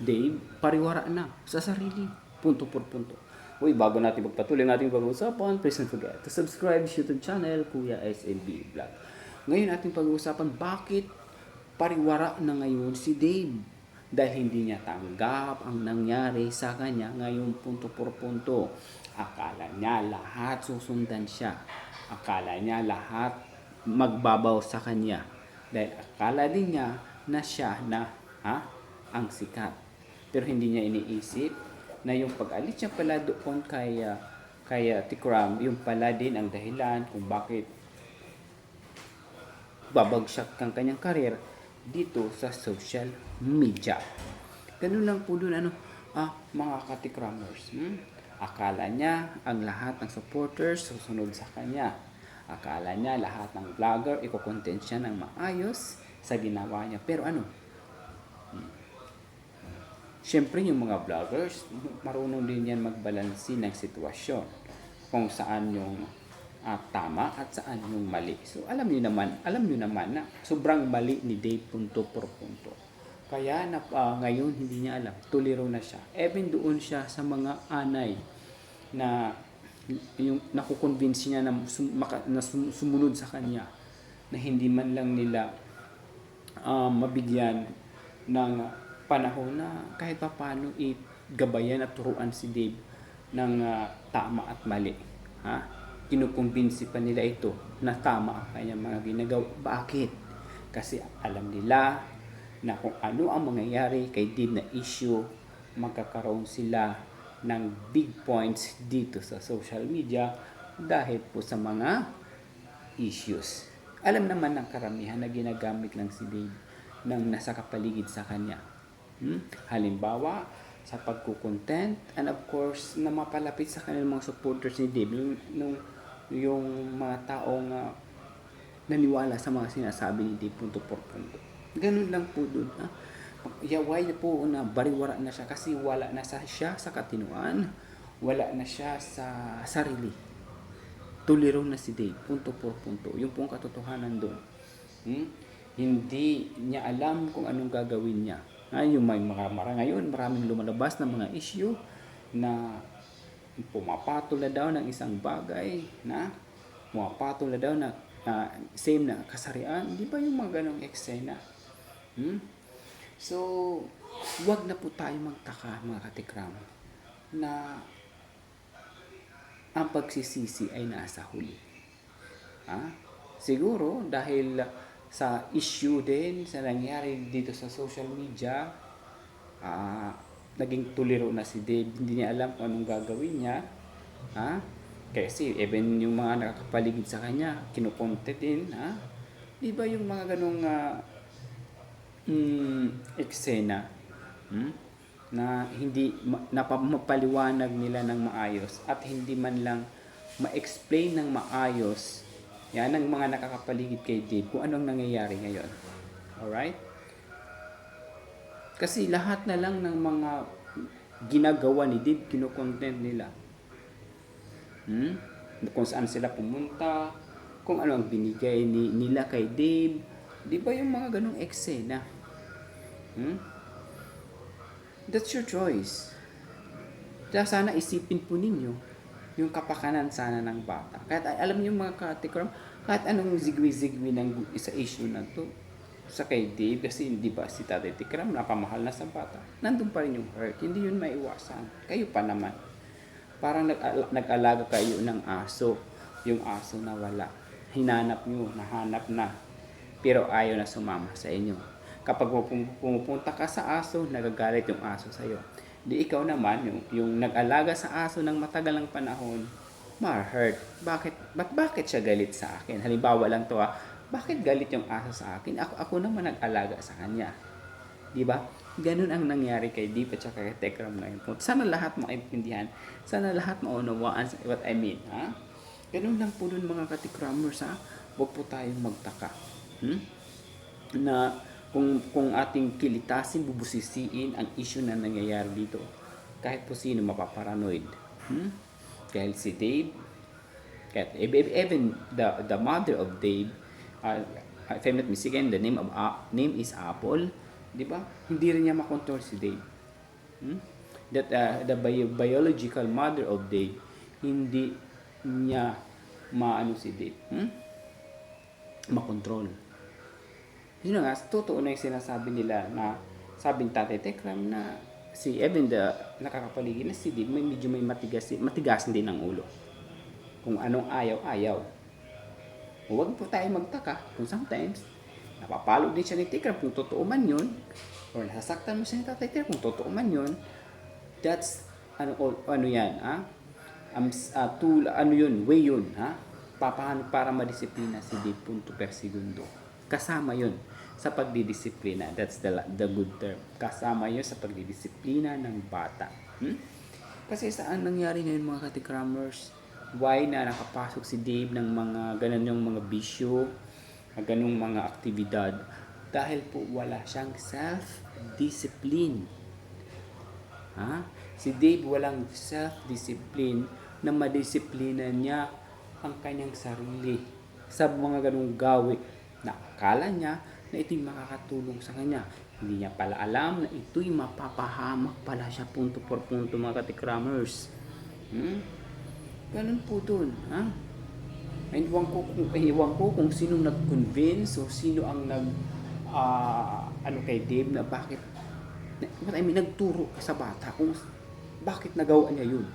Dave, pariwara na sa sarili. Punto por punto. Uy, bago natin magpatuloy ang ating pag-uusapan, please don't forget to subscribe sa YouTube channel, Kuya SLB Vlog. Ngayon ating pag-uusapan, bakit pariwara na ngayon si Dave? Dahil hindi niya tanggap ang nangyari sa kanya ngayon punto por punto. Akala niya lahat susundan siya. Akala niya lahat magbabaw sa kanya. Dahil akala din niya na siya na ha, ang sikat. Pero hindi niya iniisip na yung pag-alis niya pala doon kay, ah, kay ah, Tikram, yung pala din ang dahilan kung bakit babagsak ang kanyang karir dito sa social media. Ganun lang po dun, ano, ah, mga katikramers. Hmm? Akala niya ang lahat ng supporters susunod sa kanya. Akala niya lahat ng vlogger iko-content siya ng maayos sa ginawa niya. Pero ano, Siyempre, yung mga vloggers, marunong din yan magbalansi ng sitwasyon. Kung saan yung ah, tama at saan yung mali. So, alam niyo naman, alam niyo naman na sobrang mali ni Dave punto por punto. Kaya na, ah, ngayon, hindi niya alam. Tuliro na siya. Even doon siya sa mga anay na yung nakukonvince niya na, sum, maka, na sum- sumunod sa kanya na hindi man lang nila um, mabigyan ng panahon na kahit pa paano igabayan at turuan si Dave ng ah, tama at mali. Ha? Kinukumbinsi pa nila ito na tama ang kanyang mga ginagawa. Bakit? Kasi alam nila na kung ano ang mangyayari kay Dave na issue, magkakaroon sila ng big points dito sa social media dahil po sa mga issues. Alam naman ng karamihan na ginagamit lang si Dave ng nasa kapaligid sa kanya. Hmm? Halimbawa, sa pagkukontent and of course, na mapalapit sa kanilang mga supporters ni Dave, yung, yung, mga taong ah, naniwala sa mga sinasabi ni Dave punto por punto. Ganun lang po doon. Ha? Yaway na po na bariwara na siya kasi wala na sa siya sa katinuan, wala na siya sa sarili tuliro na si Dave, punto por punto. Yung pong katotohanan doon. Hmm? Hindi niya alam kung anong gagawin niya. Ah, yung may mga mara ngayon, maraming lumalabas na mga issue na pumapatol na daw ng isang bagay na pumapatol na daw na ah, same na kasarian. Di ba yung mga ganong eksena? Hmm? So, wag na po tayo magtaka mga katikram na ang pagsisisi ay nasa huli. Ha? Siguro dahil sa issue din sa nangyari dito sa social media, ah, naging tuliro na si Dave. Hindi niya alam kung anong gagawin niya. Ha? Kasi even yung mga nakakapaligid sa kanya, kinukonte din. Ha? Di ba yung mga ganong ah, mm, eksena? Hmm? na hindi ma- napa- mapaliwanag nila ng maayos at hindi man lang ma-explain ng maayos yan ang mga nakakapaligid kay Dave kung anong nangyayari ngayon. Alright? Kasi lahat na lang ng mga ginagawa ni Dave, kinukontent nila. Hmm? Kung saan sila pumunta, kung ano ang binigay ni, nila kay Dave. Di ba yung mga ganong eksena? Hmm? That's your choice. Kaya sana isipin po ninyo yung kapakanan sana ng bata. Kahit alam niyo mga katikram, kahit anong zigwi-zigwi ng isa issue na to, sa kay Dave, kasi hindi ba si Tatay Tikram, napamahal na sa bata. Nandun pa rin yung hurt. Hindi yun maiwasan. Kayo pa naman. Parang nag nag-alaga kayo ng aso. Yung aso na wala. Hinanap nyo, nahanap na. Pero ayaw na sumama sa inyo. Kapag pum- pumupunta ka sa aso, nagagalit yung aso sa'yo. Di ikaw naman, yung, yung nag-alaga sa aso ng matagal ng panahon, ma-hurt. Bakit, ba't bakit siya galit sa akin? Halimbawa lang to ah, bakit galit yung aso sa akin? Ako, ako naman nag-alaga sa kanya. Di ba? Ganun ang nangyari kay Deep at saka kay Tekram ngayon. Sana lahat maintindihan. Sana lahat maunawaan what I mean. Ha? Ganun lang po dun mga katikramers ha. Huwag po tayong magtaka. Hmm? Na kung, kung ating kilitasin, bubusisiin ang issue na nangyayari dito. Kahit po sino mapaparanoid. Hmm? Kahit si Dave, kahit even the, the mother of Dave, uh, if I'm not mistaken, the name of uh, name is Apple, di ba? Hindi rin niya makontrol si Dave. Hmm? That uh, the bio- biological mother of Dave, hindi niya maano si Dave. Hmm? Makontrol. Yun nga, totoo na yung sinasabi nila na sabi ni Tatay Tekram na si Evan the nakakapaligid na si Dave may medyo may matigas, matigas din ang ulo. Kung anong ayaw, ayaw. Huwag po tayo magtaka kung sometimes napapalo din siya ni Tekram kung totoo man yun or nasasaktan mo siya ni Tatay Tekram kung totoo man yun that's ano ano yan ha um, uh, tool ano yun way yun ha papaano para madisiplina si Dave punto per segundo kasama yun sa pagdidisiplina. That's the the good term. Kasama yun sa pagdidisiplina ng bata. Hmm? kasi saan nangyari ngayon mga katikramers why na nakapasok si Dave ng mga ganun yung mga bisyo ganung mga aktibidad? Dahil po wala siyang self-discipline. Ha? Si Dave walang self-discipline na madisiplina niya ang kanyang sarili sa mga ganong gawi na akala niya na ito'y makakatulong sa kanya. Hindi niya pala alam na ito'y mapapahamak pala siya punto por punto mga katikramers. Hmm? Ganun po dun. Ha? Ay, Iwan ko kung iwan ko kung sino nag-convince o sino ang nag ah, ano kay Dave na bakit what I mean, nagturo sa bata kung bakit nagawa niya yun.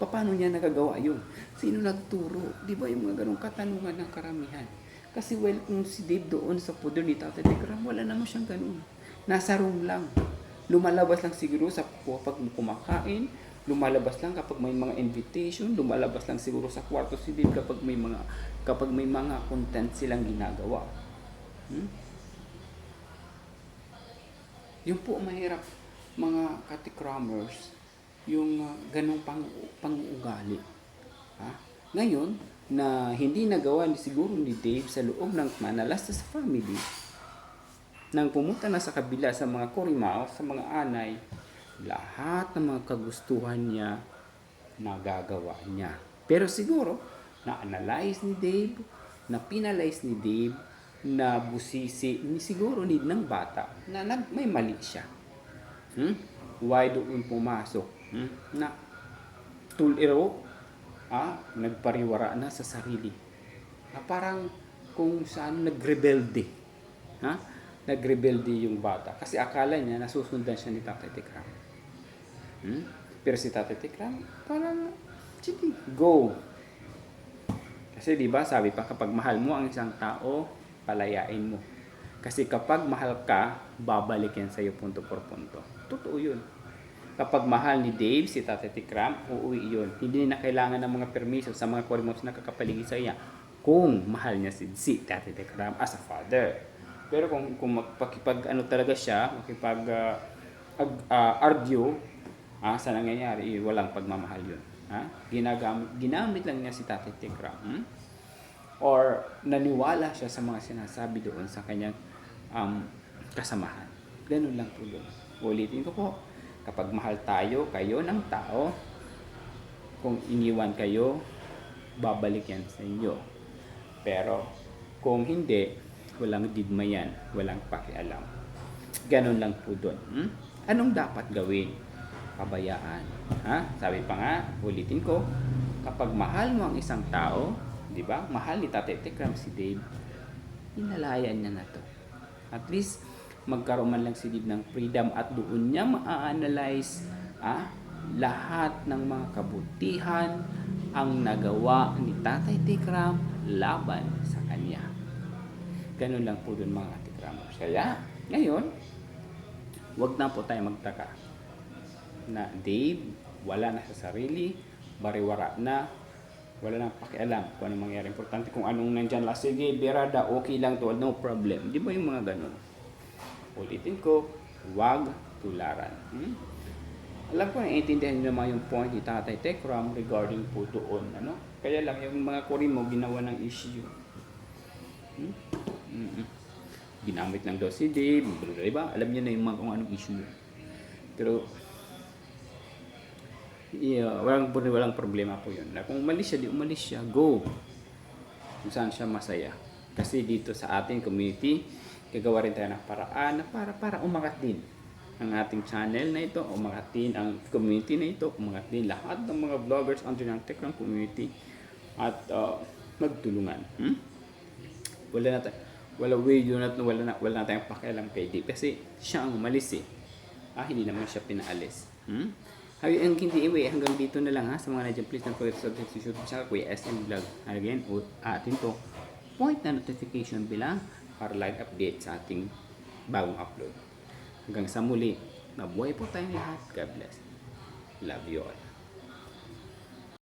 Paano niya nagagawa yun? Sino nagturo? Di ba yung mga ganong katanungan ng karamihan? Kasi well, kung si Dave doon sa poder ni Tata Tegram, wala naman siyang ganun. Nasa room lang. Lumalabas lang siguro sa kapag kumakain, lumalabas lang kapag may mga invitation, lumalabas lang siguro sa kwarto si Dave kapag may mga kapag may mga content silang ginagawa. Hmm? Yung po mahirap mga katikramers, yung uh, ganong pang, pang-ugali. Ha? Ngayon, na hindi nagawa ni siguro ni Dave sa loob ng Manalastas family, nang pumunta na sa kabila sa mga Corimao, sa mga anay, lahat ng mga kagustuhan niya, nagagawa niya. Pero siguro, na-analyze ni Dave, na pinalize ni Dave, na busisi ni siguro ni ng bata na nag, may mali siya. Hmm? Why doon pumasok? Hmm? Na tuliro, ah, nagpariwara na sa sarili. Na parang kung saan nagrebelde. Ha? Nagrebelde yung bata. Kasi akala niya nasusundan siya ni Tatay Tikram. Hmm? Pero si Tatay Tikram, parang, sige, go. Kasi di ba sabi pa, kapag mahal mo ang isang tao, palayain mo. Kasi kapag mahal ka, babalik yan sa'yo punto por punto. Totoo yun. Kapag mahal ni Dave, si Tatay Tikram, uuwi yun. Hindi na kailangan ng mga permiso sa mga korimos na kakapaligid sa iya. Kung mahal niya si, si Tatay Tikram as a father. Pero kung, kung magpakipag ano talaga siya, makipag ah, ag- ah, argue, ah, sa nangyayari, eh, walang pagmamahal yun. Ha? Ginagamit, ginamit lang niya si Tatay Tikram. Hmm? Or naniwala siya sa mga sinasabi doon sa kanyang um, kasamahan. Ganun lang po yun. Ulitin ko po, kapag mahal tayo, kayo ng tao, kung iniwan kayo, babalik yan sa inyo. Pero kung hindi, walang digma yan, walang pakialam. Ganun lang po doon. Hmm? Anong dapat gawin? Kabayaan. Ha? Sabi pa nga, ulitin ko, kapag mahal mo ang isang tao, di ba? Mahal ni Tate Tekram si Dave, inalayan niya na to. At least, magkaroon man lang si Dave ng freedom at doon niya ma-analyze ah, lahat ng mga kabutihan ang nagawa ni Tatay Tikram laban sa kanya. Ganun lang po dun mga Tikramers. Kaya, ngayon, wag na po tayo magtaka na Dave, wala na sa sarili, bariwara na, wala nang pakialam kung anong mangyari. Importante kung anong nandyan lang. Sige, birada, okay lang to, no problem. Di ba yung mga ganun? Ulitin ko, wag tularan. Hmm? Alam ko, naiintindihan nyo naman yung point ni Tatay Tekram regarding po doon. Ano? Kaya lang, yung mga kuri mo, ginawa ng issue. Hmm? Mm-mm. Ginamit lang daw si Dave, di ba? Alam niya na yung mga kung anong issue. Pero, yeah, walang, walang problema po yun. Na kung umalis siya, di umalis siya, go. Kung saan siya masaya. Kasi dito sa ating community, gagawa rin tayo ng paraan na para, para umangat din. ang ating channel na ito, umangatin ang community na ito, umangatin lahat ng mga vloggers under ng Tekram community at uh, magtulungan. Hmm? Wala na tayo, wala video na wala na wala na tayong pakialam kay Dave kasi siya ang umalis eh. Ah, hindi naman siya pinaalis. Hmm? Ay, ang hindi iwi, hanggang dito na lang ha. Sa mga nandiyan, please don't forget to subscribe to YouTube channel, Kuya SM Vlog. Again, atin to, point na notification bilang para live update sa ating bagong upload. Hanggang sa muli, mabuhay po tayong lahat. God bless. Love you all.